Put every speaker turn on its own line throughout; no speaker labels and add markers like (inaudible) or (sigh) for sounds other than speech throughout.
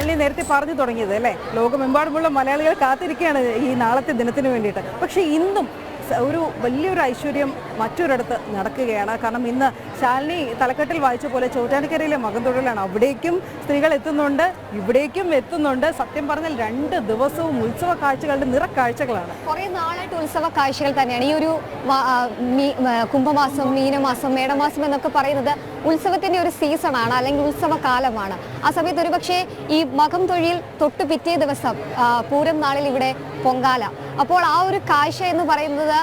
ശാലിനി നേരത്തെ പറഞ്ഞു തുടങ്ങിയത് അല്ലേ? ലോകമെമ്പാടുമുള്ള മലയാളികൾ കാത്തിരിക്കുകയാണ് ഈ നാളത്തെ ദിനത്തിന് വേണ്ടിയിട്ട്. പക്ഷേ ഇന്നും ഒരു വലിയൊരു ഐശ്വര്യം മറ്റൊരിടത്ത് നടക്കുകയാണ്. കാരണം ഇന്ന് ശാലിനി തലക്കെട്ടിൽ വായിച്ച പോലെ ചോറ്റാനിക്കരയിലെ മകൻ തൊഴിലാണ് അവിടേക്കും സ്ത്രീകൾ എത്തുന്നുണ്ട് ഇവിടേക്കും എത്തുന്നുണ്ട്. സത്യം പറഞ്ഞാൽ രണ്ട് ദിവസവും ഉത്സവ കാഴ്ചകളുടെ നിറക്കാഴ്ചകളാണ്.
കുറെ നാളായിട്ട് ഉത്സവ കാഴ്ചകൾ തന്നെയാണ്. ഈ ഒരു കുംഭമാസം മീനമാസം മേടമാസം എന്നൊക്കെ പറയുന്നത് ഉത്സവത്തിന്റെ ഒരു സീസണാണ് അല്ലെങ്കിൽ ഉത്സവകാലമാണ്. ആ സമയത്ത് ഒരുപക്ഷെ ഈ മകം തൊഴിൽ തൊട്ടു പിറ്റേ ദിവസം പൂരം നാളിൽ ഇവിടെ പൊങ്കാല. അപ്പോൾ ആ ഒരു കാഴ്ച എന്ന് പറയുന്നത്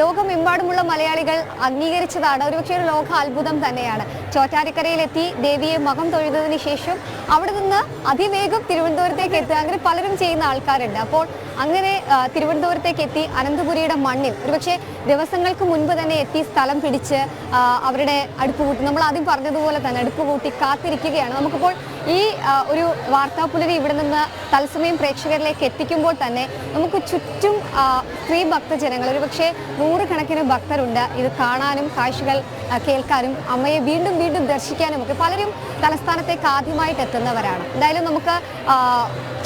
ലോകമെമ്പാടുമുള്ള മലയാളികൾ അംഗീകരിച്ചതാണ്. ഒരുപക്ഷെ ഒരു ലോക അത്ഭുതം തന്നെയാണ്. ചോറ്റാരിക്കരയിലെത്തി ദേവിയെ മകം തൊഴുതതിന് ശേഷം അവിടെ നിന്ന് അതിവേഗം തിരുവനന്തപുരത്തേക്ക് എത്തുക. അങ്ങനെ പലരും ചെയ്യുന്ന ആൾക്കാരുണ്ട്. അപ്പോൾ അങ്ങനെ തിരുവനന്തപുരത്തേക്ക് എത്തി അനന്തപുരിയുടെ മണ്ണിൽ ഒരുപക്ഷെ ദിവസങ്ങൾക്ക് മുൻപ് തന്നെ എത്തി സ്ഥലം പിടിച്ച് അവരുടെ അടുപ്പ് കൂട്ടി. നമ്മൾ ആദ്യം പറഞ്ഞതുപോലെ തന്നെ അടുപ്പ് കൂട്ടി കാത്തിരിക്കുകയാണ്. നമുക്കിപ്പോൾ ഈ ഒരു വാർത്താപുലരി ഇവിടെ നിന്ന് തത്സമയം പ്രേക്ഷകരിലേക്ക് എത്തിക്കുമ്പോൾ തന്നെ നമുക്ക് ചുറ്റും സ്ത്രീ ഭക്തജനങ്ങൾ ഒരുപക്ഷെ നൂറുകണക്കിന് ഭക്തരുണ്ട്. ഇത് കാണാനും കാഴ്ചകൾ കേൾക്കാനും അമ്മയെ വീണ്ടും വീണ്ടും ദർശിക്കാനും ഒക്കെ പലരും തലസ്ഥാനത്തേക്ക് ആദ്യമായിട്ട് എത്തുന്നവരാണ്. എന്തായാലും നമുക്ക്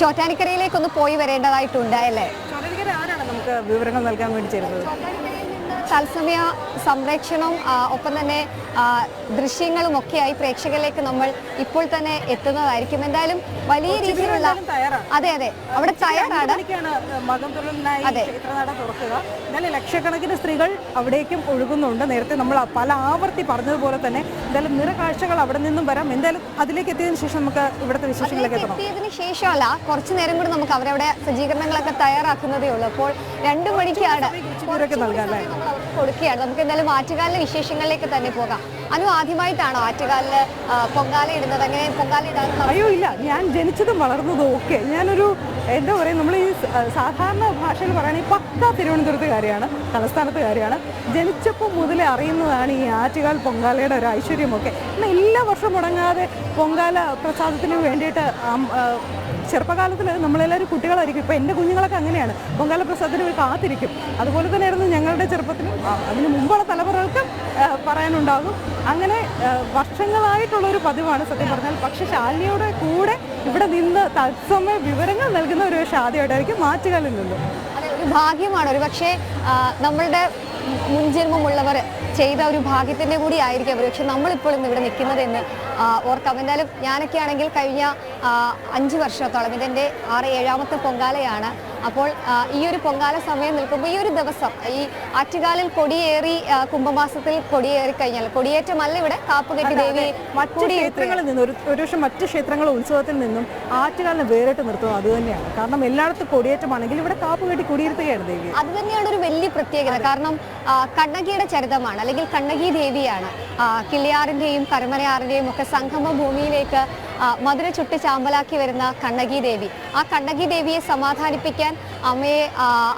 ചോറ്റാനിക്കരയിലേക്കൊന്ന് പോയി വരേണ്ടതായിട്ടുണ്ട് അല്ലേ?
ചോറ്റാനിക്കര ആരാണ് നമുക്ക് വിവരങ്ങൾ നൽകാൻ വേണ്ടി ചേരുന്നത്?
തത്സമയ സംരക്ഷണവും ഒപ്പം തന്നെ ദൃശ്യങ്ങളും ഒക്കെയായി പ്രേക്ഷകരിലേക്ക് നമ്മൾ ഇപ്പോൾ തന്നെ എത്തുന്നതായിരിക്കും. എന്തായാലും വലിയ രീതിയിലുള്ള അതെ അതെ. അവിടെ തയ്യാറാണ്. അതെ.
എന്തായാലും ലക്ഷക്കണക്കിന് സ്ത്രീകൾ അവിടേക്കും ഒഴുകുന്നുണ്ട്. നേരത്തെ നമ്മൾ പല ആവർത്തി പറഞ്ഞതുപോലെ തന്നെ എന്തായാലും നിറകാഴ്ചകൾ അവിടെ നിന്നും വരാം. എന്തായാലും അതിലേക്ക് എത്തിയതിനു ശേഷം നമുക്ക് ഇവിടുത്തെ വിശേഷങ്ങളിലേക്ക്
എത്തിയതിനു ശേഷമല്ല കുറച്ചു നേരം കൂടി നമുക്ക് അവരവിടെ സജ്ജീകരണങ്ങളൊക്കെ തയ്യാറാക്കുന്നതേ ഉള്ളൂ. അപ്പോൾ രണ്ടു മണിക്കാണ്
ഇവരൊക്കെ
കൊടുക്കുകയാണ്. നമുക്ക് എന്തായാലും ആറ്റുകാലിലെ വിശേഷങ്ങളിലേക്ക് തന്നെ പോകാം. അനു ആദ്യമായിട്ടാണോ ആറ്റുകാലിൽ പൊങ്കാല ഇടുന്നത്? അങ്ങനെ പൊങ്കാല ഇടാൻ
അയ്യോ ഇല്ല. ഞാൻ ജനിച്ചതും വളർന്നതും ഒക്കെ. ഞാനൊരു എന്താ പറയുക നമ്മൾ ഈ സാധാരണ ഭാഷയിൽ പറയുകയാണെങ്കിൽ പക്ക തിരുവനന്തപുരത്തുകാരിയാണ് തലസ്ഥാനത്തുകാരിയാണ് ജനിച്ചപ്പോൾ മുതലേ അറിയുന്നതാണ് ഈ ആറ്റുകാൽ പൊങ്കാലയുടെ ഒരു ഐശ്വര്യമൊക്കെ. എല്ലാ വർഷം മുടങ്ങാതെ പൊങ്കാല പ്രസാദത്തിന് വേണ്ടിയിട്ട് ചെറുപ്പകാലത്തിൽ നമ്മളെല്ലാവരും കുട്ടികളായിരിക്കും. ഇപ്പോൾ എന്റെ കുഞ്ഞുങ്ങളൊക്കെ അങ്ങനെയാണ്. പൊങ്കാല പ്രസാദത്തിന് കാത്തിരിക്കും. അതുപോലെ തന്നെയായിരുന്നു ഞങ്ങളുടെ ചെറുപ്പത്തിലും ആ, അതിന് മുമ്പുള്ള തലമുറകൾക്കും പറയാനുണ്ടാകും. അങ്ങനെ വർഷങ്ങളായിട്ടുള്ള ഒരു പതിവാണ് സത്യം പറഞ്ഞാൽ. പക്ഷേ ശാലിനിയുടെ കൂടെ ഇവിടെ നിന്ന് തത്സമയ വിവരങ്ങൾ നൽകുന്ന ഒരു പക്ഷേ ആദ്യമായിട്ടായിരിക്കും മാറ്റുകളിൽ നിന്നും
ഭാഗ്യമാണ്. ഒരു പക്ഷേ നമ്മളുടെ മുൻജന്മമുള്ളവർ ചെയ്ത ഒരു ഭാഗ്യത്തിന്റെ കൂടി ആയിരിക്കും അവർ. പക്ഷെ നമ്മളിപ്പോൾ ഇന്ന് ഇവിടെ നിൽക്കുന്നത് എന്ന് ആ, ഓർക്കാം. എന്തായാലും ഞാനൊക്കെ ആണെങ്കിൽ കഴിഞ്ഞ അഞ്ച് വർഷത്തോളം ഇതെന്റെ ആറ് ഏഴാമത്തെ പൊങ്കാലയാണ്. അപ്പോൾ ഈ ഒരു പൊങ്കാല സമയം നിൽക്കുമ്പോൾ ഈ ഒരു ദിവസം ഈ ആറ്റുകാലിൽ കൊടിയേറി കുംഭമാസത്തിൽ കൊടിയേറി കഴിഞ്ഞാൽ കൊടിയേറ്റമല്ല ഇവിടെ കാപ്പുകെട്ടി ദേവി
മറ്റു ക്ഷേത്രങ്ങളിൽ നിന്നും ഒരു ഒരുപക്ഷെ മറ്റു ക്ഷേത്രങ്ങൾ ഉത്സവത്തിൽ നിന്നും ആറ്റുകാലിനെ വേറിട്ട് നിർത്തുന്നത് അത് തന്നെയാണ്. കാരണം എല്ലായിടത്തും കൊടിയേറ്റമാണെങ്കിൽ ഇവിടെ കാപ്പ് കെട്ടി കുടിയിരുത്തുകയാണ് ദേവി.
അത് തന്നെയാണ് ഒരു വലിയ പ്രത്യേകത. കാരണം കണ്ണകിയുടെ ചരിതമാണ് അല്ലെങ്കിൽ കണ്ണകി ദേവിയാണ് കിള്ളിയാറിന്റെയും കരമനയാറിന്റെയും ഒക്കെ സംഗമ ഭൂമിയിലേക്ക് മധുര ചുട്ട് ചാമ്പലാക്കി വരുന്ന കണ്ണകി ദേവി. ആ കണ്ണകി ദേവിയെ സമാധാനിപ്പിക്കാൻ അമ്മയെ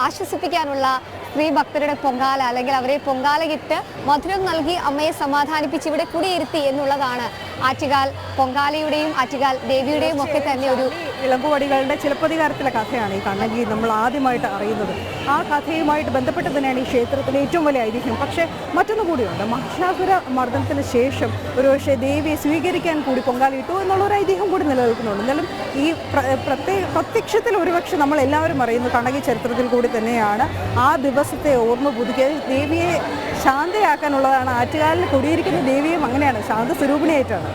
ആശ്വസിപ്പിക്കാനുള്ള സ്ത്രീ ഭക്തരുടെ പൊങ്കാല അല്ലെങ്കിൽ അവരെ പൊങ്കാലയിട്ട് മധുരം നൽകി അമ്മയെ സമാധാനിപ്പിച്ച് ഇവിടെ കുടിയിരുത്തി എന്നുള്ളതാണ് ആറ്റുകാൽ പൊങ്കാലയുടെയും ആറ്റുകാൽ ദേവിയുടെയും ഒക്കെ തന്നെ ഒരു
ഇളമ്പുവടികളുടെ ചിലപ്പതികാരത്തിലെ കഥയാണ് ഈ കണ്ണകി നമ്മൾ ആദ്യമായിട്ട് അറിയുന്നത്. ആ കഥയുമായിട്ട് ബന്ധപ്പെട്ട് തന്നെയാണ് ഈ ക്ഷേത്രത്തിലെ ഏറ്റവും വലിയ ഐതിഹ്യം. പക്ഷേ മറ്റൊന്നും കൂടിയുണ്ട്. മഹിഷാസുര മർദ്ദനത്തിന് ശേഷം ഒരുപക്ഷെ ദേവിയെ സ്വീകരിക്കാൻ കൂടി പൊങ്കാലയിട്ടു എന്നുള്ള ഒരു ഐതിഹ്യം കൂടി നിലനിൽക്കുന്നുണ്ട്. എന്നാലും ഈ പ്രത്യേക പ്രത്യക്ഷത്തിൽ ഒരുപക്ഷെ നമ്മൾ എല്ലാവരും അറിയുന്നു കണ്ണകി ചരിത്രത്തിൽ കൂടി തന്നെയാണ്. ആ ദിവസത്തെ ഓർമ്മ പുതുക്കിയത്. ദേവിയെ ശാന്തയാക്കാനുള്ളതാണ്. ആറ്റുകാലിൽ കുടിയിരിക്കുന്ന ദേവിയും അങ്ങനെയാണ്. ശാന്ത സ്വരൂപിണിയായിട്ടാണ്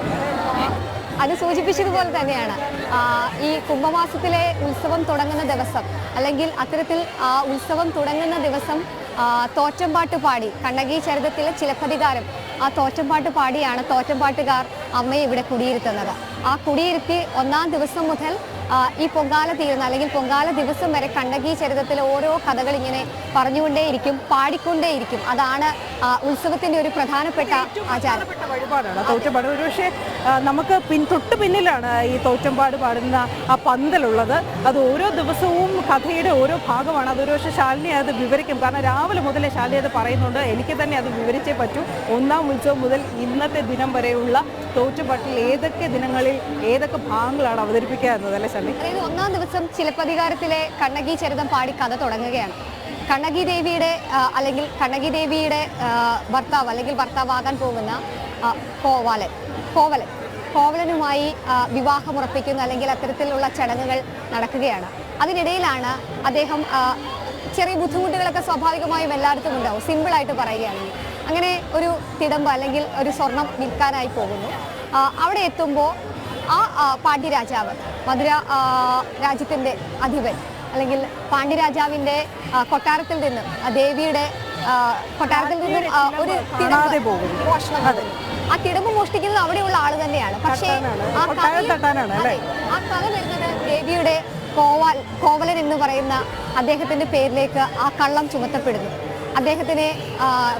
അത് സൂചിപ്പിച്ചതുപോലെ തന്നെയാണ്. ഈ കുംഭമാസത്തിലെ ഉത്സവം തുടങ്ങുന്ന ദിവസം അല്ലെങ്കിൽ അത്തരത്തിൽ ആ ഉത്സവം തുടങ്ങുന്ന ദിവസം തോറ്റമ്പാട്ട് പാടി കണ്ണകി ചരിതത്തിലെ ചിലപ്പതികാരം ആ തോറ്റമ്പാട്ട് പാടിയാണ് തോറ്റമ്പാട്ടുകാർ അമ്മയെ ഇവിടെ കുടിയിരുത്തുന്നത്. ആ കുടിയിരുത്തി ഒന്നാം ദിവസം മുതൽ ഈ പൊങ്കാല തീരുന്ന അല്ലെങ്കിൽ പൊങ്കാല ദിവസം വരെ കണ്ടകി ചരിതത്തിലെ ഓരോ കഥകൾ ഇങ്ങനെ പറഞ്ഞുകൊണ്ടേയിരിക്കും പാടിക്കൊണ്ടേയിരിക്കും. അതാണ് ഉത്സവത്തിന്റെ ഒരു പ്രധാനപ്പെട്ട ആചാരം.
വഴിപാടാണ് തോറ്റമ്പാട് ഒരുപക്ഷെ നമുക്ക് പിൻ തൊട്ട് പിന്നിലാണ് ഈ തോറ്റമ്പാട് പാടുന്ന ആ പന്തലുള്ളത്. അത് ഓരോ ദിവസവും കഥയുടെ ഓരോ ഭാഗമാണ്. അത് ഒരുപക്ഷെ ശാലിനി അത് വിവരിക്കും. കാരണം രാവിലെ മുതലേ ശാലിനി അത് പറയുന്നുണ്ട്. എനിക്ക് തന്നെ അത് വിവരിച്ചേ പറ്റൂ. ഒന്നാം ഉത്സവം മുതൽ ഇന്നത്തെ ദിനം വരെയുള്ള തോറ്റുപാട്ടിൽ ഏതൊക്കെ ദിനങ്ങളിൽ ഏതൊക്കെ ഭാഗങ്ങളാണ് അവതരിപ്പിക്കുക എന്നത് ശാലിനി
അതായത് ഒന്നാം ദിവസം ചിലപ്പതികാരത്തിലെ കണ്ണകി ചരിതം പാടി കഥ തുടങ്ങുകയാണ്. കണ്ണകി ദേവിയുടെ അല്ലെങ്കിൽ കണ്ണകി ദേവിയുടെ ഭർത്താവ് അല്ലെങ്കിൽ ഭർത്താവാകാൻ പോകുന്ന കോവാലൻ കോവലൻ കോവലനുമായി വിവാഹമുറപ്പിക്കുന്ന അല്ലെങ്കിൽ അത്തരത്തിലുള്ള ചടങ്ങുകൾ നടക്കുകയാണ്. അതിനിടയിലാണ് അദ്ദേഹം ചെറിയ ബുദ്ധിമുട്ടുകളൊക്കെ സ്വാഭാവികമായും എല്ലായിടത്തും ഉണ്ടാവും. സിമ്പിളായിട്ട് പറയുകയാണെങ്കിൽ. അങ്ങനെ ഒരു തിടമ്പ് അല്ലെങ്കിൽ ഒരു സ്വർണം വിൽക്കാനായി പോകുന്നു. അവിടെ എത്തുമ്പോൾ ആ പാണ്ഡ്യരാജാവ് മധുര രാജ്യത്തിന്റെ അധിപൻ അല്ലെങ്കിൽ പാണ്ഡ്യരാജാവിന്റെ കൊട്ടാരത്തിൽ നിന്ന് ദേവിയുടെ കൊട്ടാരത്തിൽ നിന്ന് ഒരു. മോഷണം ആ തിടമ്പ് മോഷ്ടിക്കുന്നത് അവിടെയുള്ള ആൾ തന്നെയാണ്. പക്ഷേ ആ
കഥ അല്ലേ?
ആ കഥ വരുന്നത് ദേവിയുടെ കോവാൽ കോവലൻ എന്ന് പറയുന്ന അദ്ദേഹത്തിന്റെ പേരിലേക്ക് ആ കള്ളം ചുമത്തപ്പെടുന്നു. അദ്ദേഹത്തിനെ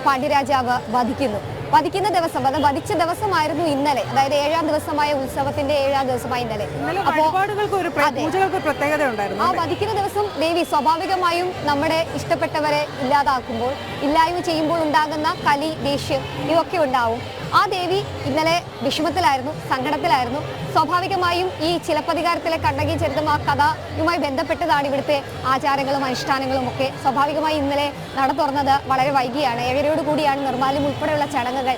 പാണ്ഡ്യരാജാവ് വധിക്കുന്നു. വധിക്കുന്ന ദിവസം അത് വധിച്ച ദിവസമായിരുന്നു ഇന്നലെ. അതായത് ഏഴാം ദിവസമായ ഉത്സവത്തിന്റെ ഏഴാം ദിവസമായ ഇന്നലെ.
അപ്പോൾ
ആ വധിക്കുന്ന ദിവസം ദേവി സ്വാഭാവികമായും നമ്മുടെ ഇഷ്ടപ്പെട്ടവരെ ഇല്ലാതാക്കുമ്പോൾ ഇല്ലായ്മ ചെയ്യുമ്പോൾ ഉണ്ടാകുന്ന കലി ദേഷ്യം ഇതൊക്കെ ഉണ്ടാവും. ആ ദേവി ഇന്നലെ വിഷമത്തിലായിരുന്നു സങ്കടത്തിലായിരുന്നു. സ്വാഭാവികമായും ഈ ചിലപ്പതികാരത്തിലെ കണ്ണകി ചരിതം ആ കഥയുമായി ബന്ധപ്പെട്ടതാണ് ഇവിടുത്തെ ആചാരങ്ങളും അനുഷ്ഠാനങ്ങളും ഒക്കെ. സ്വാഭാവികമായി ഇന്നലെ നട തുറന്നത് വളരെ വൈകിയാണ്. ഏഴരയോട് കൂടിയാണ് നിർമ്മാല്യം ഉൾപ്പെടെയുള്ള ചടങ്ങുകൾ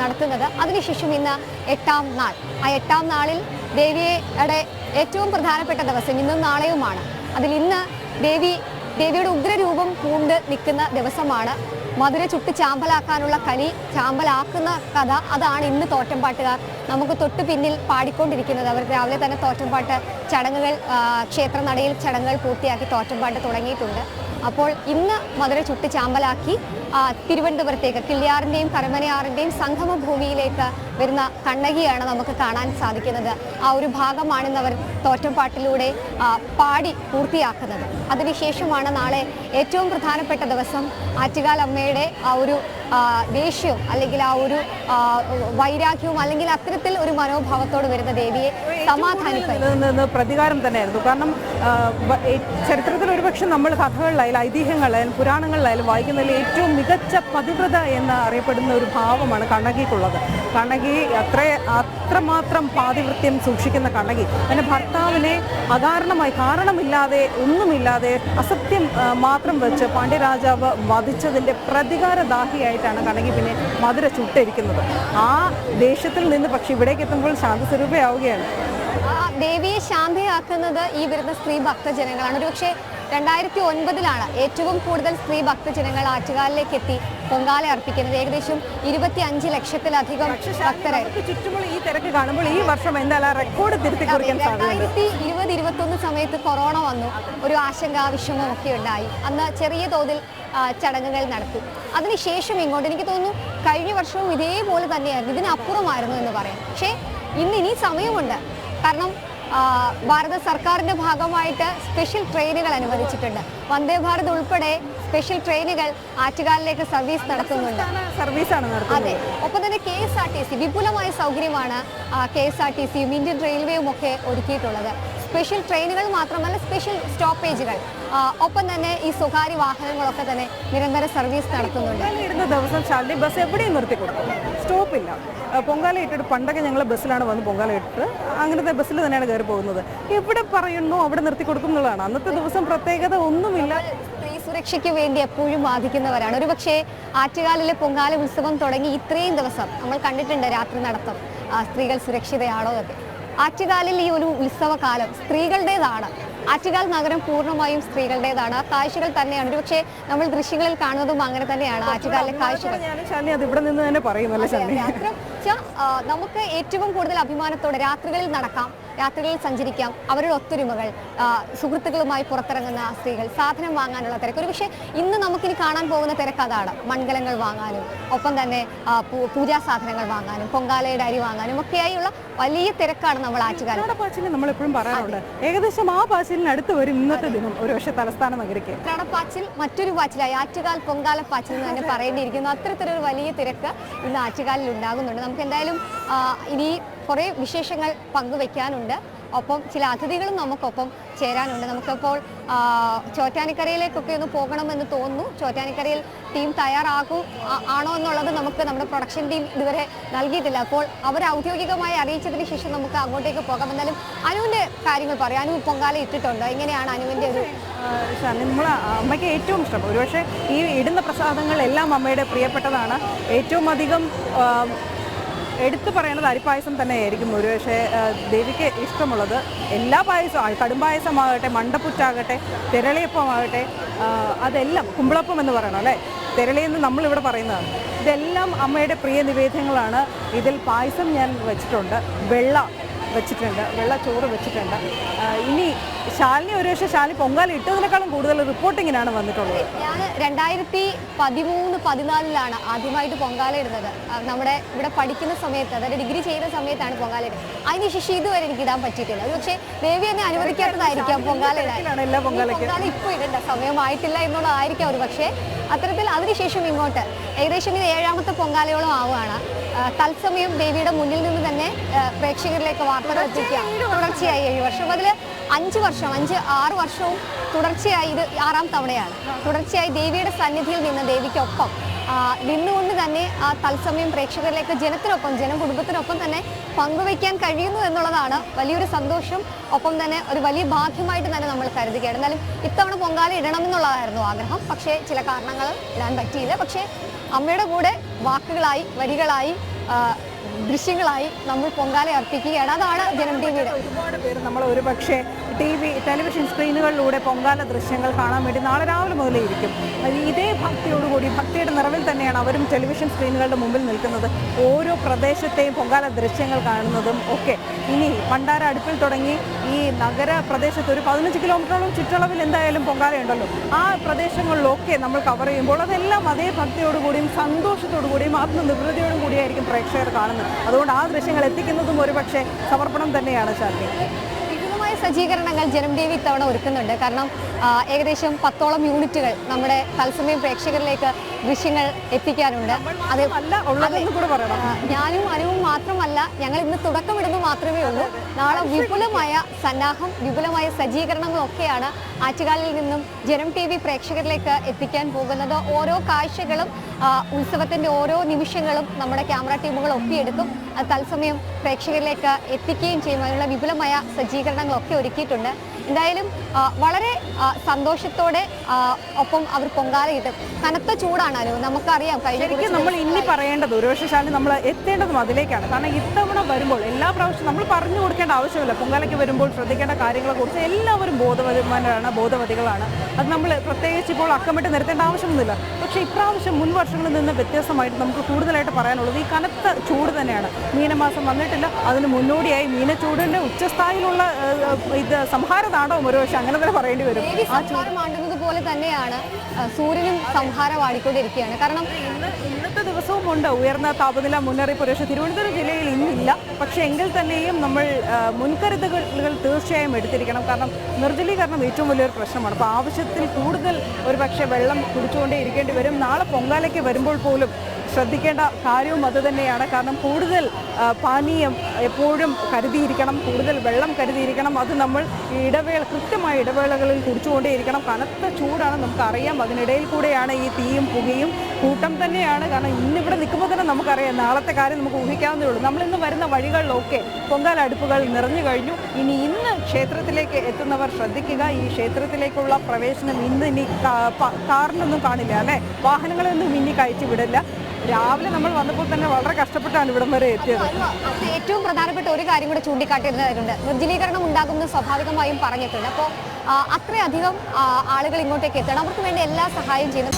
നടത്തുന്നത്. അതിനുശേഷം ഇന്ന് എട്ടാം നാൾ. ആ എട്ടാം നാളിൽ ദേവിയുടെ ഏറ്റവും പ്രധാനപ്പെട്ട ദിവസം ഇന്നും നാളെയുമാണ്. അതിൽ ഇന്ന് ദേവി ദേവിയുടെ ഉഗ്രരൂപം പൂണ്ട് നിൽക്കുന്ന ദിവസമാണ്. മധുര ചുട്ട് ചാമ്പലാക്കാനുള്ള കലി ചാമ്പലാക്കുന്ന കഥ അതാണ് ഇന്ന് തോറ്റംപാട്ടുകാർ നമുക്ക് തൊട്ട് പിന്നിൽ പാടിക്കൊണ്ടിരിക്കുന്നത് അവർ രാവിലെ തന്നെ തോറ്റംപാട്ട് ചടങ്ങുകൾ ക്ഷേത്രനടയിൽ ചടങ്ങുകൾ പൂർത്തിയാക്കി തോറ്റംപാട്ട് തുടങ്ങിയിട്ടുണ്ട്. അപ്പോൾ ഇന്ന് മധുര ചുട്ട് ചാമ്പലാക്കി തിരുവനന്തപുരത്തേക്ക് കിള്ളിയാറിന്റെയും കരമനയാറിന്റെയും സംഗമ ഭൂമിയിലേക്ക് വരുന്ന കണ്ണകിയാണ് നമുക്ക് കാണാൻ സാധിക്കുന്നത്. ആ ഒരു ഭാഗമാണിന്ന് അവർ തോറ്റംപാട്ടിലൂടെ പാടി പൂർത്തിയാക്കുന്നത്. അതിനുശേഷമാണ് നാളെ ഏറ്റവും പ്രധാനപ്പെട്ട ദിവസം ആറ്റുകാൽ അമ്മയുടെ ആ ഒരു ദേഷ്യവും അല്ലെങ്കിൽ ആ ഒരു വൈരാഗ്യവും അല്ലെങ്കിൽ അത്തരത്തിൽ ഒരു മനോഭാവത്തോട് വരുന്ന ദേവിയെ
സമാധാനിക്കുന്നത് പ്രതികാരം തന്നെയായിരുന്നു. കാരണം ചരിത്രത്തിൽ ഒരുപക്ഷെ നമ്മൾ കഥകളിലായാലും ഐതിഹ്യങ്ങളിലായാലും പുരാണങ്ങളിലായാലും വായിക്കുന്നതിൽ ഏറ്റവും മികച്ച പതിവ്രത എന്ന് അറിയപ്പെടുന്ന ഒരു ഭാവമാണ് കണ്ണകിക്കുള്ളത്. കണ്ണകി അത്ര അത്രമാത്രം പാതിവൃത്യം സൂക്ഷിക്കുന്ന കണ്ണകി. അതിന്റെ ഭർത്താവിനെ അകാരണമായി കാരണമില്ലാതെ ഒന്നുമില്ലാതെ അസത്യം മാത്രം വെച്ച് പാണ്ഡ്യരാജാവ് വധിച്ചതിന്റെ പ്രതികാരദാഹിയായിട്ടാണ് കണ്ണകി പിന്നെ മധുര ചുട്ടിരിക്കുന്നത്. ആ ദേഷ്യത്തിൽ നിന്ന് പക്ഷെ ഇവിടേക്ക് എത്തുമ്പോൾ ശാന്തസ്വരൂപയാവുകയാണ്
ദേവിയെ ശാന്തയാക്കുന്നത് ഈ വരുന്ന സ്ത്രീ ഭക്തജനങ്ങളാണ്. ഒരുപക്ഷെ രണ്ടായിരത്തി ഒൻപതിലാണ് ഏറ്റവും കൂടുതൽ സ്ത്രീ ഭക്തജനങ്ങൾ ആറ്റുകാലിലേക്ക് എത്തി പൊങ്കാല അർപ്പിക്കുന്നത്. ഏകദേശം ഇരുപത്തി അഞ്ച് ലക്ഷത്തിലധികം
ഭക്തരെ. ചുറ്റുമുള്ള ഈ തിരക്ക് കാണുമ്പോൾ ഈ വർഷം എന്തായാലും റെക്കോർഡ് തിരുത്തി
രണ്ടായിരത്തി ഇരുപത് ഇരുപത്തൊന്ന് സമയത്ത് കൊറോണ വന്നു. ഒരു ആശങ്ക വിഷമം ഒക്കെ ഉണ്ടായി. അന്ന് ചെറിയ തോതിൽ ചടങ്ങുകൾ നടത്തി. അതിനുശേഷം ഇങ്ങോട്ട് എനിക്ക് തോന്നുന്നു കഴിഞ്ഞ വർഷവും ഇതേപോലെ തന്നെയായിരുന്നു. ഇതിനപ്പുറമായിരുന്നു എന്ന് പറയാം. പക്ഷേ ഇന്ന് ഇനി സമയമുണ്ട്. കാരണം ഭാരത സർക്കാരിന്റെ ഭാഗമായിട്ട് സ്പെഷ്യൽ ട്രെയിനുകൾ അനുവദിച്ചിട്ടുണ്ട്. വന്ദേ ഭാരത് ഉൾപ്പെടെ സ്പെഷ്യൽ ട്രെയിനുകൾ ആറ്റുകാലിലേക്ക് സർവീസ് നടത്തുന്നുണ്ട്.
സർവീസാണ് നടത്തുന്നത്.
അതെ. ഒപ്പം തന്നെ K S R T C വിപുലമായ സൗകര്യമാണ് കെ എസ് ആർ ടി സിയും ഇന്ത്യൻ റെയിൽവേയും ഒക്കെ ഒരുക്കിയിട്ടുള്ളത്. സ്പെഷ്യൽ ട്രെയിനുകൾ മാത്രമല്ല സ്പെഷ്യൽ സ്റ്റോപ്പേജുകൾ. ഒപ്പം തന്നെ ഈ സ്വകാര്യ വാഹനങ്ങളൊക്കെ തന്നെ നിരന്തര സർവീസ് നടത്തുന്നുണ്ട്.
ഇടുന്ന ദിവസം ശാലിനി ബസ് എവിടെയും നിർത്തി കൊടുക്കും. സ്റ്റോപ്പില്ല ഇല്ല. പൊങ്കാല ഇട്ടിട്ട് പണ്ടൊക്കെ ഞങ്ങൾ ബസ്സിലാണ് വന്ന് പൊങ്കാല ഇട്ടിട്ട് അങ്ങനത്തെ ബസ്സിൽ തന്നെയാണ് കയറി പോകുന്നത്. എവിടെ പറയുന്നു അവിടെ നിർത്തി കൊടുക്കും എന്നുള്ളതാണ്. അന്നത്തെ ദിവസം പ്രത്യേകത ഒന്നുമില്ല.
സുരക്ഷയ്ക്ക് വേണ്ടി എപ്പോഴും ബാധിക്കുന്നവരാണ് ഒരുപക്ഷെ ആറ്റുകാലിലെ പൊങ്കാല ഉത്സവം തുടങ്ങി ഇത്രയും ദിവസം നമ്മൾ കണ്ടിട്ടുണ്ട് രാത്രി നടത്തം. സ്ത്രീകൾ സുരക്ഷിതയാണോ ഒക്കെ ആറ്റുകാലിൽ ഈ ഒരു ഉത്സവകാലം സ്ത്രീകളുടേതാണ്. ആറ്റുകാൽ നഗരം പൂർണമായും സ്ത്രീകളുടേതാണ്. ആ കാഴ്ചകൾ തന്നെയാണ്. ഒരുപക്ഷെ നമ്മൾ ദൃശ്യങ്ങളിൽ കാണുന്നതും അങ്ങനെ തന്നെയാണ് ആറ്റുകാലിലെ കാഴ്ചകൾ.
ഇവിടെ നിന്ന് തന്നെ
നമുക്ക് ഏറ്റവും കൂടുതൽ അഭിമാനത്തോടെ രാത്രികളിൽ നടക്കാം. രാത്രികളിൽ സഞ്ചരിക്കാം. അവരുടെ ഒത്തൊരുമകൾ സുഹൃത്തുക്കളുമായി പുറത്തിറങ്ങുന്ന സ്ത്രീകൾ സാധനം വാങ്ങാനുള്ള തിരക്ക്. ഒരു പക്ഷേ ഇന്ന് നമുക്കിനി കാണാൻ പോകുന്ന തിരക്ക് അതാണ്. മൺകലങ്ങൾ വാങ്ങാനും ഒപ്പം തന്നെ പൂജാ സാധനങ്ങൾ വാങ്ങാനും പൊങ്കാലയുടെ അരി വാങ്ങാനും ഒക്കെയായുള്ള വലിയ തിരക്കാണ് നമ്മൾ ആറ്റുകാലം
പാച്ചിൽ നമ്മൾ എപ്പോഴും പറയാറുണ്ട്. ഏകദേശം ആ പാച്ചിലിന് അടുത്ത് വരും ഇന്നത്തെ ദിനം. ഒരു പക്ഷേ തലസ്ഥാന നഗരിക്ക്.
കടപ്പാച്ചിൽ മറ്റൊരു പാച്ചിലായി. ആറ്റുകാൽ പൊങ്കാല പാച്ചിൽ എന്ന് തന്നെ (laughs) പറയേണ്ടിയിരിക്കുന്നു. അത്തരത്തിലൊരു വലിയ തിരക്ക് ഇന്ന് ആറ്റുകാലിൽ ഉണ്ടാകുന്നുണ്ട്. നമുക്ക് എന്തായാലും ഇനി കുറേ വിശേഷങ്ങൾ പങ്കുവെക്കാനുണ്ട്. ഒപ്പം ചില അതിഥികളും നമുക്കൊപ്പം ചേരാനുണ്ട്. നമുക്കിപ്പോൾ ചോറ്റാനിക്കരയിലേക്കൊക്കെ ഒന്ന് പോകണമെന്ന് തോന്നുന്നു. ചോറ്റാനിക്കരയിൽ ടീം തയ്യാറാകൂ ആണോ എന്നുള്ളത് നമുക്ക് നമ്മുടെ പ്രൊഡക്ഷൻ ടീം ഇതുവരെ നൽകിയിട്ടില്ല. അപ്പോൾ അവർ ഔദ്യോഗികമായി അറിയിച്ചതിന് ശേഷം നമുക്ക് അങ്ങോട്ടേക്ക് പോകാം. എന്നാലും അനുവിന്റെ കാര്യങ്ങൾ പറയാം. അനു പൊങ്കാല ഇട്ടിട്ടുണ്ടോ. എങ്ങനെയാണ് അനുവിന്റെ ഒരു
നമ്മൾ അമ്മയ്ക്ക് ഏറ്റവും ഇഷ്ടം. ഒരുപക്ഷെ ഈ ഇടുന്ന പ്രസാദങ്ങളെല്ലാം അമ്മയുടെ പ്രിയപ്പെട്ടതാണ്. ഏറ്റവും അധികം എടുത്തു പറയുന്നത് അരിപ്പായസം തന്നെയായിരിക്കും ഒരു പക്ഷേ ദേവിക്ക് ഇഷ്ടമുള്ളത്. എല്ലാ പായസവും കടും പായസമാകട്ടെ മണ്ടപ്പുറ്റാകട്ടെ തിരളിയപ്പമാകട്ടെ അതെല്ലാം കുമ്പളപ്പം എന്ന് പറയണം അല്ലേ? തിരളിയെന്ന് നമ്മളിവിടെ പറയുന്നതാണ്. ഇതെല്ലാം അമ്മയുടെ പ്രിയ നിവേദ്യങ്ങളാണ്. ഇതിൽ പായസം ഞാൻ വെച്ചിട്ടുണ്ട്. വെള്ള വെച്ചിട്ടുണ്ട്. വെള്ള ചോറ് വെച്ചിട്ടുണ്ട് ഇനി ശാലിനി ഒരു പക്ഷേ ശാലി പൊങ്കാല ഇട്ടതിനേക്കാളും കൂടുതൽ റിപ്പോർട്ടിങ്ങിനാണ് വന്നിട്ടുള്ളത്.
ഞാൻ രണ്ടായിരത്തി പതിമൂന്ന് പതിനാലിലാണ് ആദ്യമായിട്ട് പൊങ്കാല ഇടുന്നത്. നമ്മുടെ ഇവിടെ പഠിക്കുന്ന സമയത്ത് അതായത് ഡിഗ്രി ചെയ്യുന്ന സമയത്താണ് പൊങ്കാല ഇടുന്നത്. അതിനുശേഷം ഇതുവരെ എനിക്ക് ഇടാൻ പറ്റിയിട്ടില്ല. ഒരു പക്ഷേ ദേവി എന്നെ അനുവദിക്കാത്തതായിരിക്കാം പൊങ്കാല ഇടാൻ. പൊങ്കാല ഇപ്പോൾ ഇടണ്ട. സമയമായിട്ടില്ല എന്നുള്ളതായിരിക്കാം ഒരു പക്ഷേ. അത്തരത്തിൽ അതിനുശേഷം ഇങ്ങോട്ട്. ഏകദേശം ഇത് ഏഴാമത്തെ പൊങ്കാലയോളം ആവുകയാണ്. തത്സമയം ദേവിയുടെ മുന്നിൽ നിന്ന് തന്നെ പ്രേക്ഷകരിലേക്ക് വാർത്തകൾ എത്തിക്കുക. തുടർച്ചയായി ഏഴ് വർഷം. അതിൽ അഞ്ച് വർഷം അഞ്ച് ആറ് വർഷവും തുടർച്ചയായി ഇത് ആറാം തവണയാണ്. തുടർച്ചയായി ദേവിയുടെ സന്നിധിയിൽ നിന്ന് ദേവിക്കൊപ്പം നിന്നുകൊണ്ട് തന്നെ ആ തത്സമയം പ്രേക്ഷകരിലേക്ക് ജനത്തിനൊപ്പം ജനം കുടുംബത്തിനൊപ്പം തന്നെ പങ്കുവയ്ക്കാൻ കഴിയുന്നു എന്നുള്ളതാണ് വലിയൊരു സന്തോഷം. ഒപ്പം തന്നെ ഒരു വലിയ ഭാഗ്യമായിട്ട് തന്നെ നമ്മൾ കരുതുകയാണ്. എന്നാലും ഇത്തവണ പൊങ്കാല ഇടണം എന്നുള്ളതായിരുന്നു ആഗ്രഹം. പക്ഷേ ചില കാരണങ്ങൾ ഇടാൻ പറ്റിയില്ല. പക്ഷേ അമ്മയുടെ കൂടെ വാക്കുകളായി വരികളായി ദൃശ്യങ്ങളായി നമ്മൾ പൊങ്കാല അർപ്പിക്കുകയാണ്. അതാണ് ജനം ടി വിയുടെ
ഒരുപാട് പേര് നമ്മൾ ഒരു പക്ഷേ ടി വി ടെലിവിഷൻ സ്ക്രീനുകളിലൂടെ പൊങ്കാല ദൃശ്യങ്ങൾ കാണാൻ വേണ്ടി നാളെ രാവിലെ മുതലേ ഇരിക്കും. ഇതേ ഭക്തിയോടുകൂടി ഭക്തിയുടെ നിറവിൽ തന്നെയാണ് അവരും ടെലിവിഷൻ സ്ക്രീനുകളുടെ മുമ്പിൽ നിൽക്കുന്നത്. ഓരോ പ്രദേശത്തെയും പൊങ്കാല ദൃശ്യങ്ങൾ കാണുന്നതും ഒക്കെ. ഇനി പണ്ടാര അടുപ്പിൽ തുടങ്ങി ഈ നഗര പ്രദേശത്ത് ഒരു പതിനഞ്ച് കിലോമീറ്ററോളം ചുറ്റളവിൽ എന്തായാലും പൊങ്കാലയുണ്ടല്ലോ. ആ പ്രദേശങ്ങളിലൊക്കെ നമ്മൾ കവർ ചെയ്യുമ്പോൾ അതെല്ലാം അതേ ഭക്തിയോടുകൂടിയും സന്തോഷത്തോടുകൂടിയും ആത്മനിർവൃതിയോടും കൂടിയായിരിക്കും പ്രേക്ഷകർ കാണുന്നത്. അതുകൊണ്ട് ആ ദൃശ്യങ്ങൾ എത്തിക്കുന്നതും ഒരുപക്ഷെ സമർപ്പണം തന്നെയാണ്
വിപുലമായ സജ്ജീകരണങ്ങൾ ജനം ടി വി ഇത്തവണ ഒരുക്കുന്നുണ്ട്. കാരണം ഏകദേശം പത്തോളം യൂണിറ്റുകൾ നമ്മുടെ തത്സമയം പ്രേക്ഷകരിലേക്ക് ദൃശ്യങ്ങൾ എത്തിക്കാനുണ്ട്. അത് ഞാനും അനുവും മാത്രമല്ല ഞങ്ങൾ ഇന്ന് തുടക്കമിടുന്നു മാത്രമേ ഉള്ളൂ. നാളെ വിപുലമായ സന്നാഹം വിപുലമായ സജ്ജീകരണങ്ങളൊക്കെയാണ് ആറ്റുകാലിൽ നിന്നും ജനം ടി വി പ്രേക്ഷകരിലേക്ക് എത്തിക്കാൻ പോകുന്നത്. ഓരോ കാഴ്ചകളും ഉത്സവത്തിന്റെ ഓരോ നിമിഷങ്ങളും നമ്മുടെ ക്യാമറ ടീമുകൾ ഒപ്പിയെടുക്കും. അത് തത്സമയം പ്രേക്ഷകരിലേക്ക് എത്തിക്കുകയും ചെയ്യും. അതിനുള്ള വിപുലമായ സജ്ജീകരണങ്ങളൊക്കെ ഒരുക്കിയിട്ടുണ്ട്. എന്തായാലും വളരെ സന്തോഷത്തോടെ ഒപ്പം അവർ പൊങ്കാലയിട്ടും കനത്ത ചൂടാണ് അനു. നമുക്കറിയാം കഴിഞ്ഞ
ശരിക്കും നമ്മൾ ഇനി പറയേണ്ടത് ഒരു പക്ഷേ ശാലിനി നമ്മൾ എത്തേണ്ടതും അതിലേക്കാണ്. കാരണം ഇത്തവണ വരുമ്പോൾ എല്ലാ പ്രാവശ്യവും നമ്മൾ പറഞ്ഞു കൊടുക്കേണ്ട ആവശ്യമില്ല. പൊങ്കാലയ്ക്ക് വരുമ്പോൾ ശ്രദ്ധിക്കേണ്ട കാര്യങ്ങളെക്കുറിച്ച് എല്ലാവരും ബോധവതിമാരാണ് ബോധവതികളാണ്. അത് നമ്മൾ പ്രത്യേകിച്ച് ഇപ്പോൾ അക്കമിട്ട് നിർത്തേണ്ട ആവശ്യമൊന്നുമില്ല. പക്ഷേ ഇപ്രാവശ്യം മുൻ വർഷങ്ങളിൽ നിന്ന് വ്യത്യസ്തമായിട്ട് നമുക്ക് കൂടുതലായിട്ട് പറയാനുള്ളത് ഈ കനത്ത ചൂട് തന്നെയാണ്. മീനമാസം വന്നിട്ടില്ല. അതിന് മുന്നോടിയായി മീനച്ചൂടിന്റെ ഉച്ചസ്ഥായിലുള്ള ഇത് സംഹാരതാണ്ടവും ഒരു പക്ഷേ അങ്ങനെ തന്നെ പറയേണ്ടി വരും.
ആ ചൂട് പോലെ തന്നെയാണ് സൂര്യനും സംഹാരം ആടിക്കൊണ്ടിരിക്കുകയാണ്. കാരണം
ഇന്ന് ഇന്നത്തെ ദിവസവും ഉണ്ട് ഉയർന്ന താപനില മുന്നറിയിപ്പ് പക്ഷെ തിരുവനന്തപുരം ജില്ലയിൽ ഇന്നില്ല. പക്ഷേ എങ്കിൽ തന്നെയും നമ്മൾ മുൻകരുതലുകൾ തീർച്ചയായും എടുത്തിരിക്കണം. കാരണം നിർജലീകരണം ഏറ്റവും വലിയൊരു പ്രശ്നമാണ്. അപ്പോൾ ആവശ്യത്തിൽ കൂടുതൽ ഒരു പക്ഷേ വെള്ളം കുടിച്ചുകൊണ്ടേ ഇരിക്കേണ്ടി വരും. നാളെ പൊങ്കാലയ്ക്ക് വരുമ്പോൾ പോലും ശ്രദ്ധിക്കേണ്ട കാര്യവും അത് തന്നെയാണ്. കാരണം കൂടുതൽ പാനീയം എപ്പോഴും കരുതിയിരിക്കണം കൂടുതൽ വെള്ളം കരുതിയിരിക്കണം. അത് നമ്മൾ ഇടവേള കൃത്യമായ ഇടവേളകളിൽ കുടിച്ചുകൊണ്ടേയിരിക്കണം. കനത്ത ചൂടാണ് നമുക്കറിയാം. അതിനിടയിൽ കൂടെയാണ് ഈ തീയും പുകയും കൂട്ടം തന്നെയാണ്. കാരണം ഇന്നിവിടെ നിൽക്കുമ്പോൾ തന്നെ നമുക്കറിയാം നാളത്തെ കാര്യം നമുക്ക് ഊഹിക്കാവുന്നേ ഉള്ളൂ. നമ്മൾ ഇന്ന് വരുന്ന വഴികളിലൊക്കെ പൊങ്കാല അടുപ്പുകൾ നിറഞ്ഞു കഴിഞ്ഞു. ഇനി ഇന്ന് ക്ഷേത്രത്തിലേക്ക് എത്തുന്നവർ ശ്രദ്ധിക്കുക. ഈ ക്ഷേത്രത്തിലേക്കുള്ള പ്രവേശനം ഇന്ന് ഇനി കാറിനൊന്നും കാണില്ല അല്ലേ? വാഹനങ്ങളൊന്നും ഇനി കയറ്റി വിടില്ല. രാവിലെ നമ്മൾ വന്നപ്പോൾ തന്നെ വളരെ കഷ്ടപ്പെട്ടാണ് ഇവിടം വരെ എത്തിയത്.
ഏറ്റവും പ്രധാനപ്പെട്ട ഒരു കാര്യം കൂടെ ചൂണ്ടിക്കാട്ടിയിരുന്നതായിട്ടുണ്ട് നിർജലീകരണം ഉണ്ടാകുമെന്ന് സ്വാഭാവികമായും പറഞ്ഞിട്ടുണ്ട്. അപ്പോൾ അത്രയധികം ആളുകൾ ഇങ്ങോട്ടേക്ക് എത്തണം. അവർക്ക് വേണ്ടി എല്ലാ സഹായം ചെയ്യുന്നു